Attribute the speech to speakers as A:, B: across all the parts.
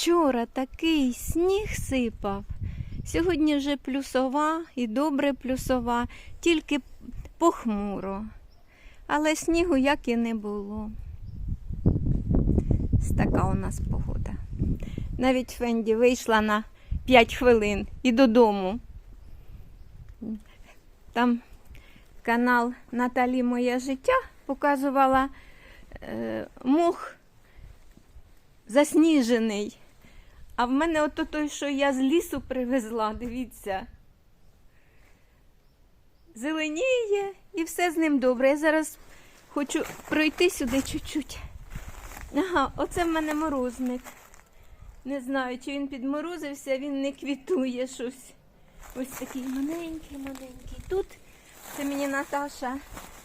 A: вчора такий сніг сипав. Сьогодні вже плюсова і добре плюсова, тільки похмуро. Але снігу як і не було. Така у нас погода. Навіть Фенді вийшла на 5 хвилин і додому. Там канал Наталі Моє життя показувала е, мох засніжений. А в мене ото той, що я з лісу привезла, дивіться. Зеленіє і все з ним добре. Я зараз хочу пройти сюди чуть-чуть. Ага, оце в мене морозник. Не знаю, чи він підморозився, він не квітує щось. Ось такий маленький, маленький. Тут це мені Наташа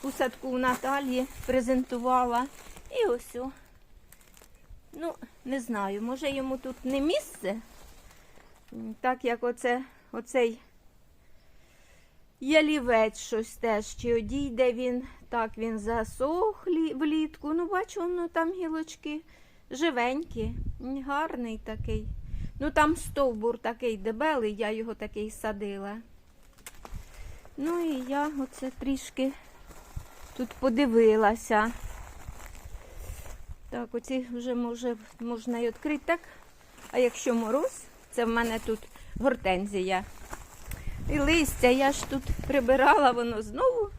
A: у садку у Наталії презентувала. І ось. Ну, не знаю, може йому тут не місце. Так як оце, оцей ялівець щось теж, чи одійде він, так він засох влітку. Ну, бачу, ну там гілочки живенькі, гарний такий. Ну там стовбур такий дебелий, я його такий садила. Ну і я оце трішки тут подивилася. Так, оці вже може, можна і відкрити так. А якщо мороз, це в мене тут гортензія. І листя я ж тут прибирала, воно знову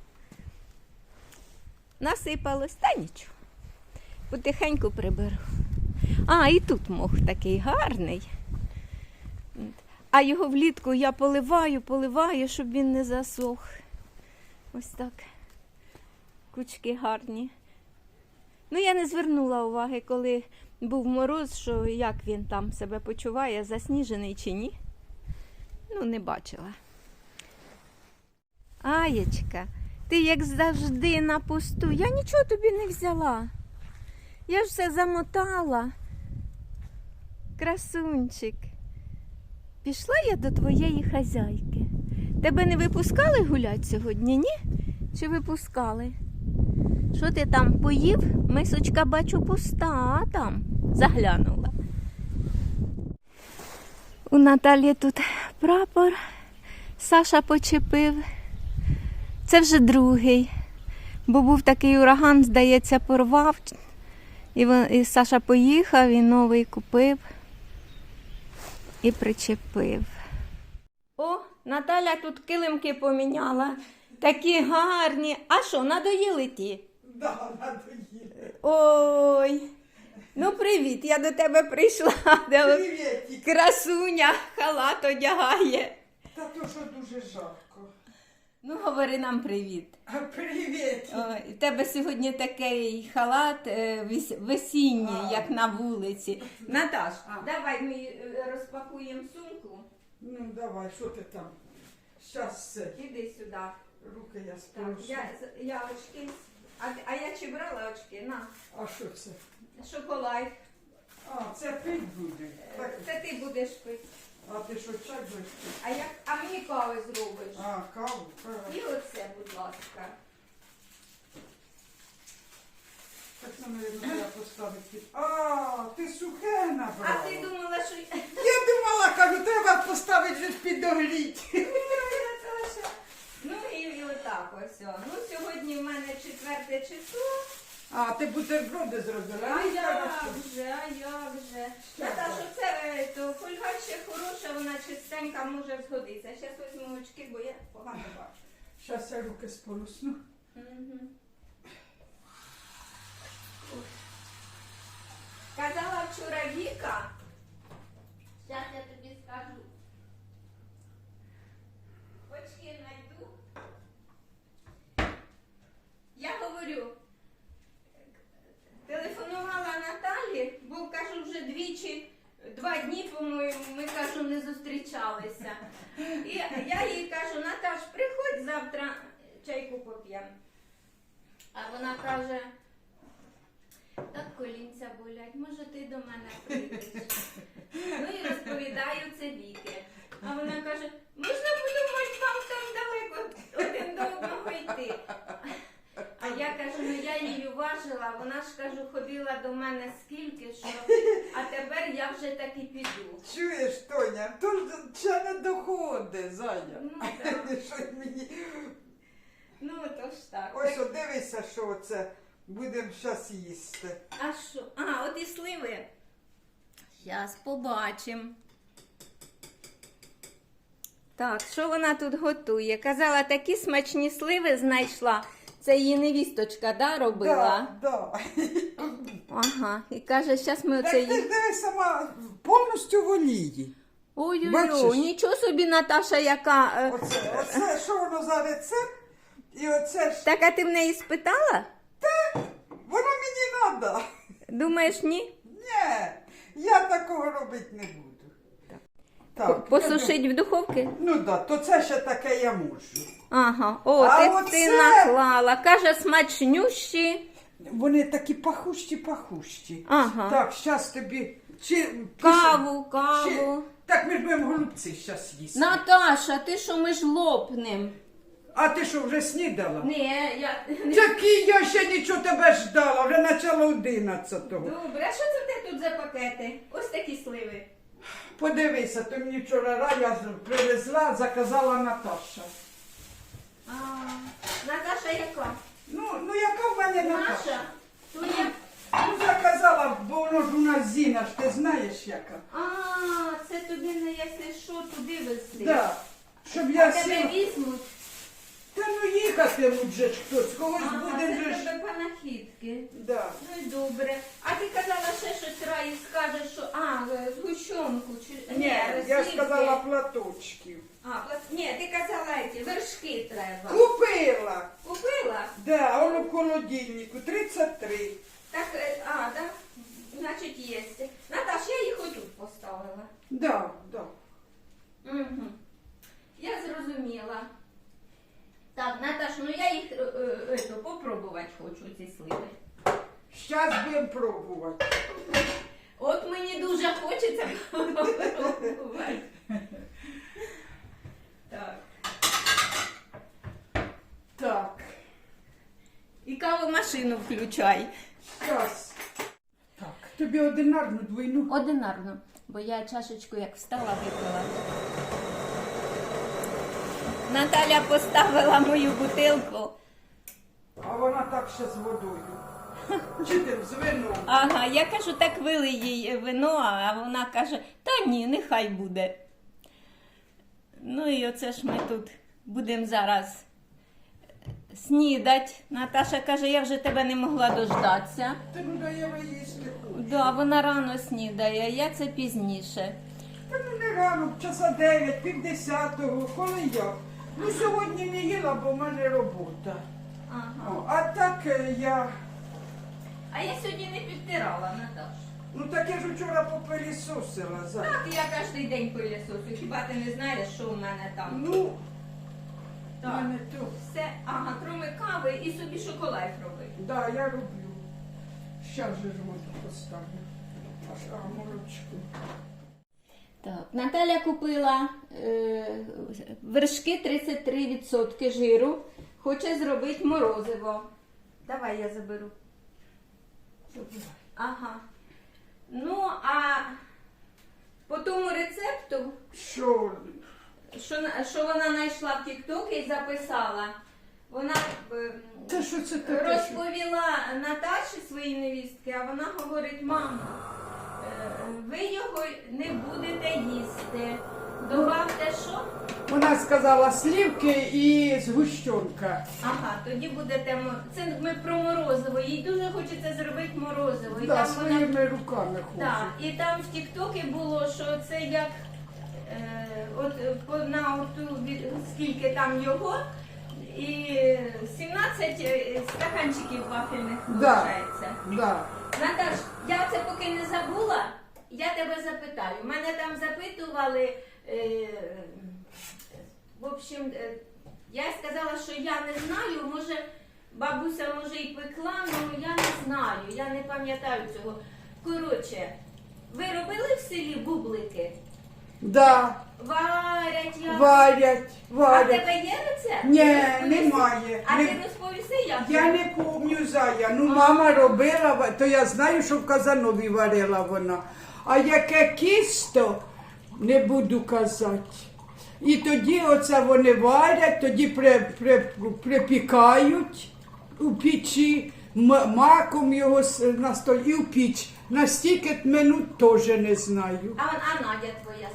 A: насипалось, та нічого. Потихеньку приберу. А, і тут мох такий гарний. А його влітку я поливаю, поливаю, щоб він не засох. Ось так. Кучки гарні. Ну, я не звернула уваги, коли був мороз, що як він там себе почуває, засніжений чи ні. Ну, не бачила. Аєчка, ти як завжди на пусту. Я нічого тобі не взяла. Я ж все замотала. Красунчик. Пішла я до твоєї хазяйки. Тебе не випускали гулять сьогодні, ні? Чи випускали? Що ти там поїв? Мисочка бачу пуста, там заглянула. У Наталі тут прапор. Саша почепив. Це вже другий. Бо був такий ураган, здається, порвав. І, і Саша поїхав, і новий купив і причепив. О, Наталя тут килимки поміняла. Такі гарні. А що, надоїли ті?
B: Да, надоїли.
A: Ой. Ну, привіт, я до тебе прийшла.
B: Привіт.
A: красуня халат одягає.
B: Та то що дуже жарко.
A: Ну, говори нам привіт.
B: Привіт.
A: Ой, в тебе сьогодні такий халат е, вес- весінній,
B: А.
A: як на вулиці. Наташ,
B: А.
A: давай ми е, розпакуємо сумку.
B: Ну давай, що ти там? Щас все.
A: Іди сюди.
B: Руки я
A: Так,
B: спрошу.
A: я, я очки. А, а я чи брала очки? На.
B: А що це?
A: Шоколад.
B: А, це пить буде.
A: Це ти будеш пити.
B: а ти що чай будеш пити?
A: А, як, а мені кави зробиш.
B: А, каву? Каву.
A: І оце, будь ласка.
B: Так це, мабуть, треба поставити. А, ти сухе набрала.
A: А ти думала, що я.
B: Я думала, кажу, треба поставити вже під доглідь.
A: Ой, Наташа. Ну і, і отак ось. о. Ну, сьогодні в мене четверте число.
B: А, ти бутерброди зробила?
A: А
B: Ну,
A: як же, а як же.
B: Що
A: це е, то фольга ще хороша, вона чистенька може згодитися. Зараз візьму очки, бо я погано бачу.
B: Щас я руки сполосну.
A: Мгм. Казала вчора Віка. Зараз я тобі скажу. Очки знайду. Я говорю, телефонувала Наталі, бо кажу вже двічі, два дні, по-моєму, ми кажу, не зустрічалися. І я їй кажу, Наташ, приходь завтра чайку поп'ємо. А вона каже, так колінця болять, може ти до мене прийдеш. Ну і розповідаю це Віки. А вона каже, можна подумати, вам там далеко один до одного йти. А я кажу, ну я її важила, вона ж кажу, ходила до мене скільки, що, а тепер я вже так і піду.
B: Чуєш, Тоня, то ж ще не доходить, Зая.
A: Ну.
B: Що мені...
A: Ну, то ж так.
B: Ось
A: Так,
B: от дивися, що оце будемо зараз їсти.
A: А що? А, от і сливи. Зараз побачимо. Так, що вона тут готує? Казала, такі смачні сливи знайшла. Це її невісточка, да, робила?
B: Да, да.
A: Ага. І каже, зараз ми
B: Так
A: оце
B: ти ж
A: її.
B: диви сама повністю в олії.
A: Ой-ой-ой,
B: Бачиш?
A: нічого собі, Наташа, яка. е,
B: Оце, оце, що воно за рецепт? І оце ж,
A: Так, а ти в неї спитала?
B: воно мені треба.
A: Думаєш, ні?
B: Ні, я такого робити не буду. Так,
A: Посушить в духовці?
B: Ну так, да, то це ще таке я можу.
A: Ага, о,
B: А
A: ти,
B: оце-
A: ти наклала. Каже, смачнющі.
B: Вони такі пахущі, пахущі.
A: Ага.
B: Так, зараз тобі. Чи,
A: Каву,
B: чи-
A: каву.
B: Так, ми ж будемо голубці зараз їсти.
A: Наташа, ти що ми ж лопнем?
B: А ти що, вже снідала?
A: Ні, я
B: Який я ще нічого тебе ждала, вже начало 11-го.
A: добре. А що це ти тут за пакети? Ось такі сливи.
B: Подивися, ти мені вчора рая привезла, заказала Наташа.
A: А, Наташа яка?
B: Ну, ну яка в мене Наташа?
A: Наша? Твоя?
B: Ну, заказала, бо воно ж у нас Зіна ж, ти знаєш яка.
A: А, це тобі не ясне що туди везти.
B: Да. Щоб
A: А тебе
B: сіла.
A: візьмуть.
B: Та ну їхатимуть же ж хтось, когось
A: Ага,
B: буде
A: це
B: же ж.
A: тебе панахідки.
B: Да.
A: Ну й добре. А ти казала ще щось Раї скаже, що а, е, згущенку чи
B: Ні, я ж сказала платочків.
A: А, плат... ні, ти казала ці вершки треба.
B: Купила.
A: Купила?
B: Да, воно в холодильнику, 33.
A: Так, е, а, так? Значить, є. Наташ, я їх отут поставила.
B: Да, да.
A: Угу. Я зрозуміла. Так, Наташ, ну я їх е, е, попробувати хочу, ці сливи.
B: Щас будемо пробувати.
A: От мені дуже хочеться попробувати. Так.
B: Так,
A: І кавомашину включай.
B: щас. Так, тобі одинарну двойну.
A: Одинарно, бо я чашечку як встала, випила. Наталя поставила мою бутилку.
B: А вона так ще з водою. Чи ти з вином?
A: Ага, я кажу, так вили їй вино, а вона каже, та ні, нехай буде. Ну і оце ж ми тут будемо зараз снідать. Наташа каже, я вже тебе не могла дождатися.
B: Ти ну дає їсти хочу.
A: Да, вона рано снідає, я це пізніше.
B: Та ну не рано, часа 9, пів десятого, коли я. Ну сьогодні не їла, бо в мене робота.
A: Ага.
B: О, а так е, я.
A: А я сьогодні не підтирала, Наташ.
B: Ну так я ж вчора попилісосила за.
A: Так, я кожен день пилісосю. Хіба ти не знаєш, що у мене там?
B: Ну, в
A: Так.
B: мене то.
A: Все, ага, кроме кави і собі шоколад робив.
B: Да, я роблю. Щас же ж воду поставлю. Аж а, молочку.
A: Так, Наталя купила е, вершки 33% жиру. Хоче зробити морозиво. Давай я заберу. Ага. Ну, а по тому рецепту,
B: Що?
A: що, на- що вона знайшла в TikTok і записала, вона е,
B: Це що це таке? що-
A: розповіла Наташі своїй невістки, а вона говорить, мама, е, ви його не будете їсти. Добавте що?
B: Вона сказала слівки і згущенка.
A: Ага, тоді будете мо- Це ми про морозиво. Їй дуже хочеться зробити морозиво. І
B: Да,
A: там вона
B: своїми руками
A: так, і там в Тіктокі було, що це як е, от е, по- на оту скільки там його. І 17 е, стаканчиків вафельних
B: Да.
A: виходить.
B: Да.
A: Наташ, я це поки не забула, я тебе запитаю. Мене там запитували. Е, в общем, е, я сказала, що я не знаю, може, бабуся може і пекла, але я не знаю, я не пам'ятаю цього. Коротше, ви робили в селі бублики?
B: Да.
A: Варять я.
B: Варять,
A: А в тебе є рецепт?
B: Ні, немає.
A: А
B: Не-
A: ти розповіси, як?
B: Я не помню Зая. Ну, мама робила, то я знаю, що в Казанові варила вона. А яке кісто, не буду казати. І тоді оце вони варять, тоді при, при, припікають у печі, маком його на столі і в піч. Настільки минут теж не знаю.
A: А, а Надя твоя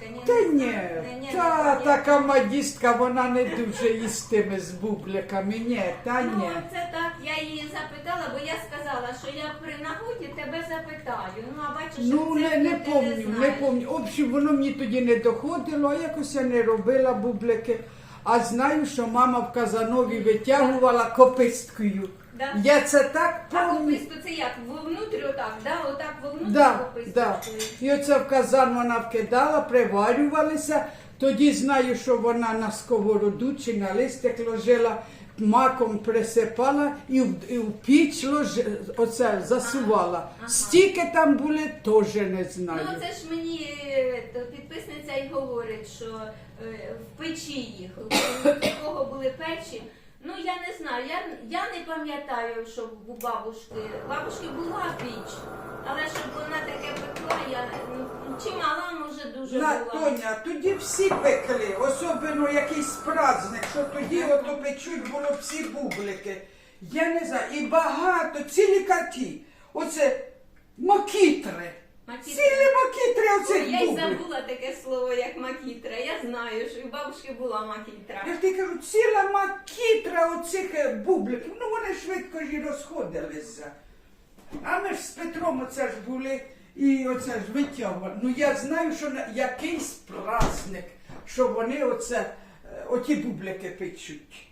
A: сестричка? Ні,
B: Та ні. Та така модістка, вона не дуже їстиме з бубликами. Ні, та
A: Ну,
B: ні.
A: це так, я її запитала, бо я сказала, що я при нагоді тебе запитаю. Ну, а бачиш,
B: Ну, не, не помню, не помню. В общем, воно мені тоді не доходило, а якось я не робила бублики. А знаю, що мама в Казанові витягувала кописткою.
A: Да?
B: Я це так
A: А
B: пам'ятаю.
A: кописту це як? Вовнутрі отак, да? Отак вовнутрі
B: Да,
A: кописту.
B: да. І оце в казан вона вкидала, приварювалися. Тоді знаю, що вона на сковороду чи на листик ложила, маком присипала і в, і в піч лож, оце засувала. Стільки там були, теж не знаю.
A: Ну, це ж мені е, то підписниця й говорить, що е, в печі їх, у кого були печі. Ну я не знаю, я, я не пам'ятаю, що у бабушки. Бабушки була піч, але щоб вона таке пекла, я ну, чи мала, може дуже була.
B: Тоня, тоді всі пекли, особливо якийсь праздник, що тоді ото печуть було всі бублики. Я не знаю, і багато, цілі каті. Оце макітри.
A: Макітра.
B: Цілі макітри
A: Ой,
B: оцих
A: я й
B: бублик.
A: забула таке слово, як макітра. Я знаю, що і у бабушки була макітра.
B: Я ж тобі кажу, ціла макітра оцих е, бубликів. Ну вони швидко ж і розходилися. А ми ж з Петром оце ж були і оце ж витягували. Ну я знаю, що на якийсь праздник, що вони оце, е, оті бублики печуть.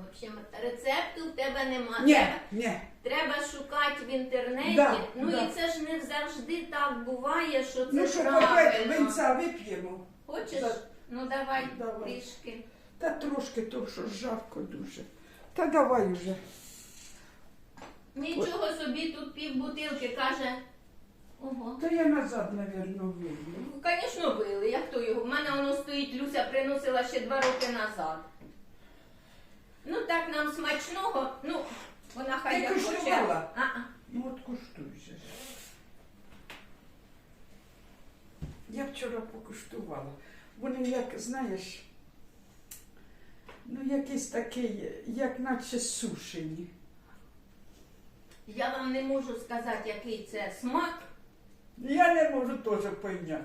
A: В общем, рецепту в тебе нема.
B: Ні,
A: Треба-
B: ні.
A: Треба шукати в інтернеті.
B: Да,
A: ну
B: да.
A: і це ж не завжди так буває, що це
B: Ну що,
A: правильно.
B: винця вип'ємо.
A: Хочеш?
B: Да.
A: Ну давай,
B: Давай.
A: трішки.
B: Та трошки, то що жарко дуже. Та давай уже.
A: Нічого собі тут пів бутилки каже. Ого.
B: Та я назад, навірно, вилью.
A: Ну, Звісно, били. Як то його? У мене воно стоїть, Люся приносила ще два роки назад. Ну так нам смачного. Ну, вона хай
B: Ти
A: як хоче.
B: куштувала?
A: А-а.
B: Ну от куштуй же. ж. Я вчора покуштувала. Вони як, знаєш, ну якийсь такий, як наче сушені.
A: Я вам не можу сказати, який це смак.
B: Я не можу теж поняти.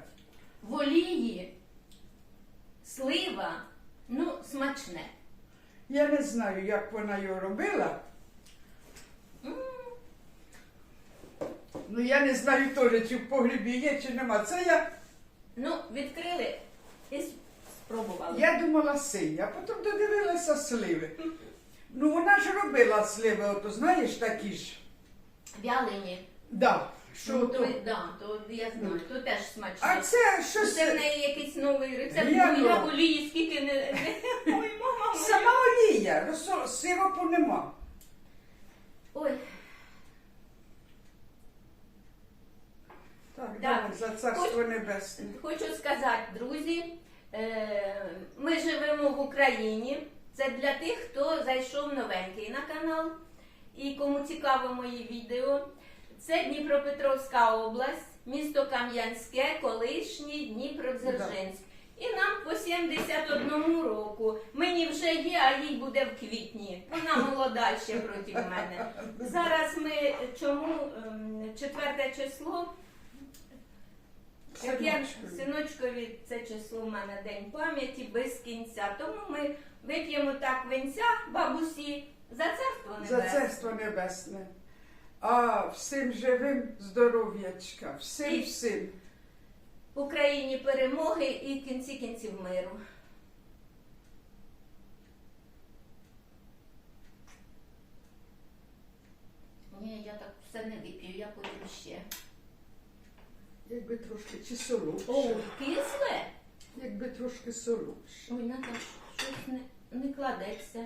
A: В олії, слива, ну, смачне.
B: Я не знаю, як вона його робила. Ну я не знаю теж, чи в погрібі є, чи нема. Це я,
A: Ну, відкрили і спробували.
B: я думала сині, а потім додивилася сливи. Ну вона ж робила сливи, ото знаєш такі ж.
A: Вялені.
B: Да, що
A: Ну,
B: то.
A: то, да, то я знаю, то теж смачне.
B: А це щось.
A: Це в неї якийсь новий рецепт,
B: Я
A: бо я
B: ну.
A: олії скільки не... не- Ой, мама
B: олія, розсо- сиропу нема.
A: Ой,
B: Так, давай, за царство небесне.
A: хочу сказати, друзі, е, ми живемо в Україні. Це для тих, хто зайшов новенький на канал і кому цікаво мої відео. Це Дніпропетровська область, місто Кам'янське, колишній Дніпродзержинськ. І нам по 71 року. Мені вже є, а їй буде в квітні. Вона молода ще проти мене. Зараз ми чому ем, четверте число? Як я
B: Синочкові.
A: це число в мене день пам'яті без кінця. Тому ми вип'ємо так винця бабусі за царство
B: За
A: небесне.
B: царство небесне. А всім живим здоров'ячка, всім всім.
A: Україні перемоги і в кінці кінців миру. Ні, я так все не вип'ю, я потім ще.
B: Якби трошки чи солодше.
A: О, кисле?
B: Якби трошки солодше.
A: Ой, Наташ, щось не, не кладеться.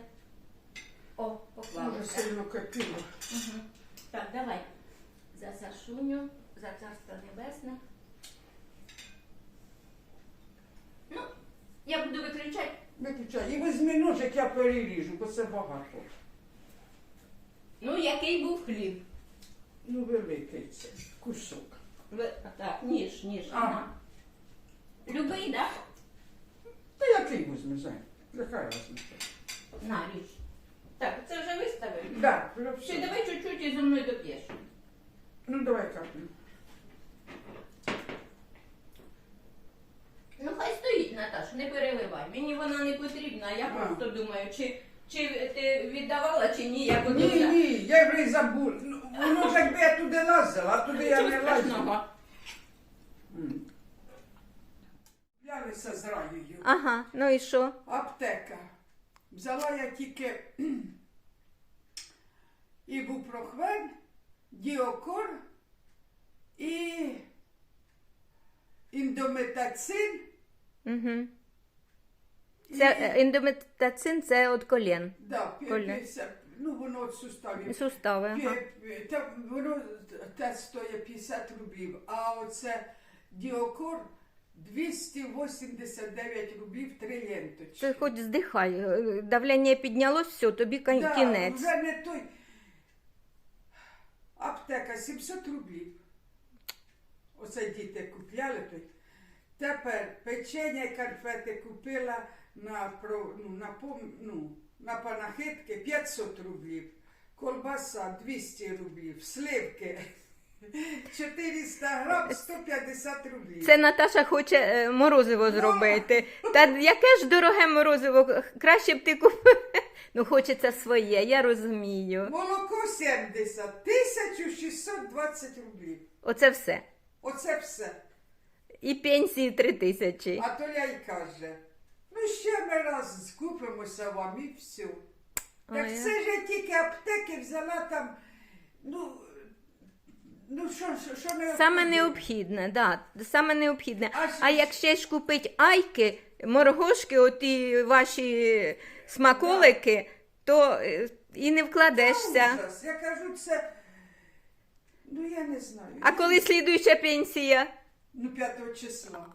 A: О,
B: Може
A: поклалося.
B: сильно кипіло.
A: Угу. Так, давай. За Сашуню, за царство небесне. Ну, я буду виключати.
B: Виключай. І візьми ножик, я переріжу, бо це багато.
A: Ну, який був хліб.
B: Ну, великий це кусок.
A: Ви- Так, ніж, ніж.
B: Ага.
A: Любий, так?
B: Та який візьме, Зай? Яка разниця?
A: На, ріж. Так, це вже виставив?
B: Да, вже
A: Ще
B: все.
A: давай чуть-чуть і зі мною доп'єш.
B: Ну давай капнемо.
A: Ну хай Наташ, не переливай. Мені вона не потрібна, я
B: А.
A: просто думаю, чи, чи ти віддавала, чи ні, я буду.
B: Ні, ні, я вже й забув. Ну, Воно ж якби я туди лазила, а туди я не лазила.
A: страшного.
B: М. Взялися з раєю.
A: Ага, ну і що?
B: Аптека. Взяла я тільки ібупрохвен, діокор і індометацин.
A: Угу. Це е, індометацин це від колін.
B: да. 50, ну воно від суставів.
A: Сустави. Ага.
B: Та, воно те стоїть 50 рублів, а оце діокор 289 рублів три ленточки.
A: Ти хоч здихай, е, давлення піднялось, все, тобі кін-
B: Да,
A: кінець.
B: Вже не той. Аптека 700 рублів. Оце діти купляли той. Тепер печення і конфети купила на, ну, на, ну, на панахидки 500 рублів. Колбаса 200 рублів, сливки 400 грам 150 рублів.
A: Це Наташа хоче е, морозиво зробити. Та яке ж дороге морозиво? Краще б ти купив. Ну, хочеться своє, я розумію.
B: Молоко 70, 1620 рублів.
A: Оце все.
B: Оце все.
A: І пенсії три тисячі.
B: А Толя й каже, ну ще ми раз скупимося вам і все. Так
A: Ой,
B: це ж я тільки аптеки взяла там, ну, ну що, що, що не
A: Саме необхідне, да, саме необхідне.
B: А
A: А як ще ж купить айки, моргошки, оті ваші смаколики, то е, і не вкладешся.
B: Ужас. Я кажу, це, ну я не знаю.
A: А коли слідуюча пенсія?
B: Ну, 5 числа.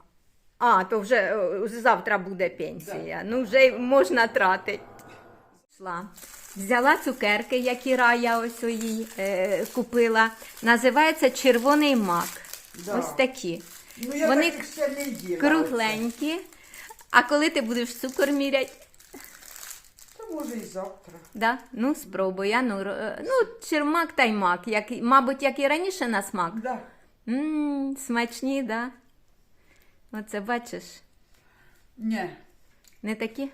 A: А, то вже е, завтра буде пенсія. Ну, вже й можна тратити. Пішла. Взяла цукерки, які Рая ось їй е, купила. Називається червоний мак.
B: Да.
A: Ось такі.
B: Ну я
A: Вони
B: таких ще не їла.
A: Кругленькі. А коли ти будеш цукор міряти?
B: То може і завтра.
A: Да? Ну, спробуй. А ну, ро- ну, чермак та й мак. Як, мабуть, як і раніше на смак.
B: Да.
A: Ммм, смачні, да? Оце бачиш,
B: Ні,
A: не такі?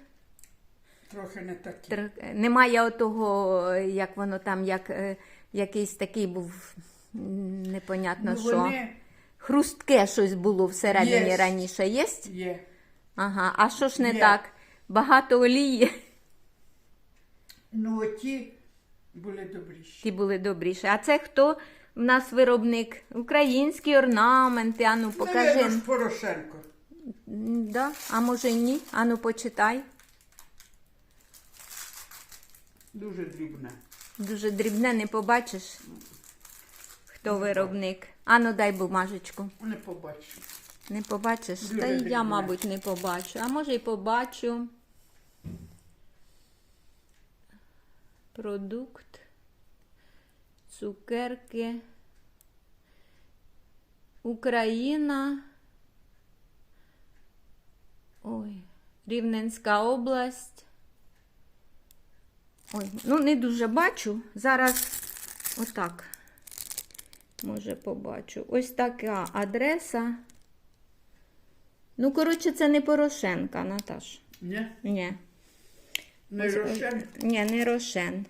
B: трохи не такі.
A: Тр- Немає отого, як воно там, як е, якийсь такий був м, непонятно
B: ну,
A: що.
B: вони
A: Хрустке щось було всередині
B: Єсть.
A: раніше. Є?
B: є.
A: Ага. А що ж не
B: Є.
A: так? Багато олії.
B: Ну, оті були добріші.
A: Ті були добріші. А це хто в нас виробник? Українські орнаменти. Ану, покажи.
B: Наверно ж Порошенко.
A: Да? А може ні? Ану, почитай.
B: Дуже дрібне.
A: Дуже дрібне, не побачиш, хто виробник. Ану, дай бумажечку.
B: Не побачу.
A: Не побачиш?
B: Дуже
A: Та й я,
B: дрібне.
A: мабуть, не побачу. А може, і побачу. Продукт. Цукерки. Україна. Ой, Рівненська область. Ой, ну не дуже бачу. Зараз отак. Може, побачу. Ось така адреса. Ну, коротше, це не Порошенка, Наташ.
B: Ні?
A: Ні.
B: Не Рошен.
A: Ні, не Рошен.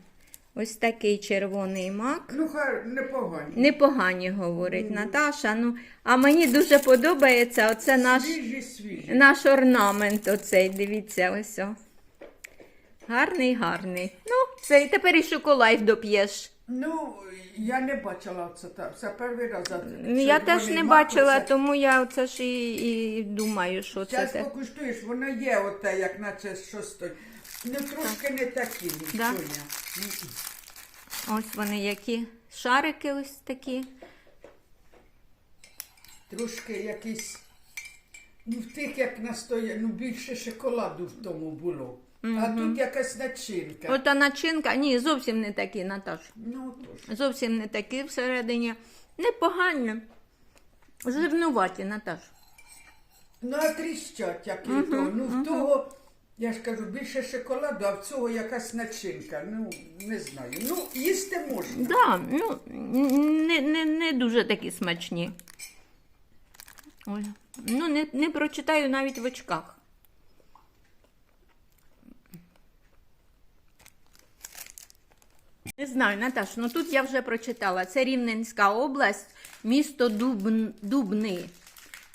A: Ось такий червоний мак.
B: Ну, хай непогані.
A: Непогані, говорить Наташа. Ну, а мені дуже подобається оце наш,
B: Свіжі, свіжі.
A: наш орнамент. Оцей, дивіться, ось. о. Гарний, гарний. Ну, все, і тепер і шоколад доп'єш.
B: Ну, я не бачила це так. Це перший раз.
A: Ну, Я теж не
B: мак
A: бачила,
B: оце.
A: тому я оце ж і, і думаю, що це.
B: Зараз покуштуєш, воно є оте, як наче щось. Ну, трошки не такі,
A: Да? Ось вони які шарики ось такі.
B: Трошки якийсь. Ну, в тих, як настоя, ну більше шоколаду в тому було. А тут якась начинка.
A: Ота начинка, ні, зовсім не такі, Наташ.
B: Ну, тож.
A: Зовсім не такі всередині. Непогані. Жирнуваті, Наташ.
B: Ну, а тріщать, як і то. Ну, в того, я ж кажу, більше шоколаду, а в цього якась начинка. Ну, не знаю. Ну, їсти можна.
A: Да, ну, не, не, не дуже такі смачні. Ой. Ну, не, не прочитаю навіть в очках. Не знаю, Наташ, ну тут я вже прочитала. Це Рівненська область, місто Дубн, Дубни.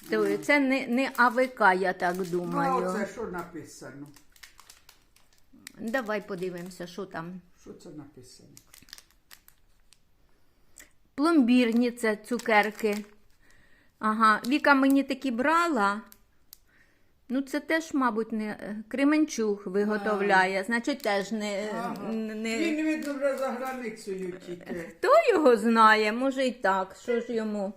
A: То Це не, не АВК, я так
B: Ну, а
A: думаю.
B: оце що написано?
A: Давай подивимося, що там.
B: Що це написано?
A: Пломбірні це цукерки. Ага, Віка мені такі брала. Ну, це теж, мабуть, не е, Кременчуг виготовляє, значить, теж не,
B: Ага.
A: не.
B: Він, видно, за границею тільки.
A: Хто його знає, може і так. Що ж йому?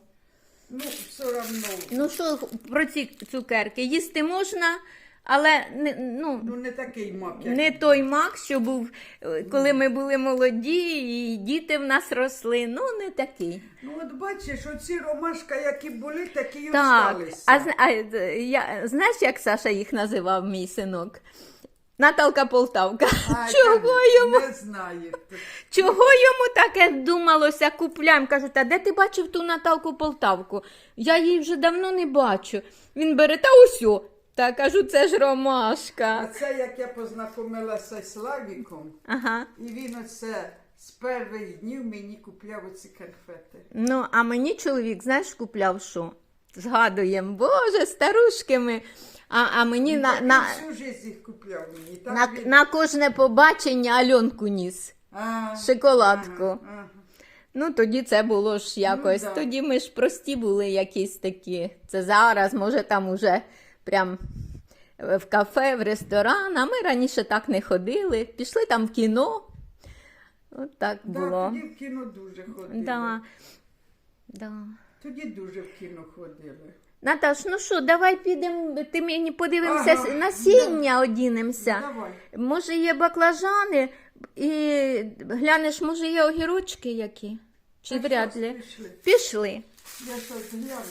B: Ну, все одно.
A: Ну що про ці цукерки? Їсти можна, але не, ну,
B: Ну, не такий мак, як
A: не той мак, що був, е, коли ми були молоді, і діти в нас росли. Ну, не такий.
B: Ну, от бачиш, оці ромашка, які були, такі й
A: Так,
B: осталися.
A: а, зна- а е, я, знаєш, як Саша їх називав, мій синок? Наталка Полтавка.
B: А,
A: Чого
B: я
A: йому?
B: Не знаю.
A: Чого йому таке думалося купляємо? Кажу, та де ти бачив ту Наталку Полтавку? Я її вже давно не бачу. Він бере та усю. Та кажу, це ж ромашка.
B: А це як я познайомилася з Славіком,
A: Ага.
B: і він оце з перших днів мені купляв оці конфети.
A: Ну, а мені чоловік, знаєш, купляв що? Згадуємо, боже, старушки ми. А, а мені на, на,
B: всю життя їх купляв мені. Так
A: на,
B: він-
A: на кожне побачення Альонку ніс.
B: А,
A: шоколадку.
B: ага, ага.
A: Ну, тоді це було ж якось.
B: да.
A: Тоді ми ж прості були якісь такі. Це зараз, може, там уже прям в кафе, в ресторан, а ми раніше так не ходили. Пішли там в кіно. От так
B: Да,
A: було.
B: тоді в кіно дуже ходили.
A: Да. Да.
B: Тоді дуже в кіно ходили.
A: Наташ, ну що, давай підемо, ти мені подивимося
B: Ага,
A: насіння одінемося.
B: Давай.
A: Може, є баклажани, і глянеш, може, є огірочки які? Чи вряд ли?
B: пішли.
A: Пішли.
B: Я щось гляну.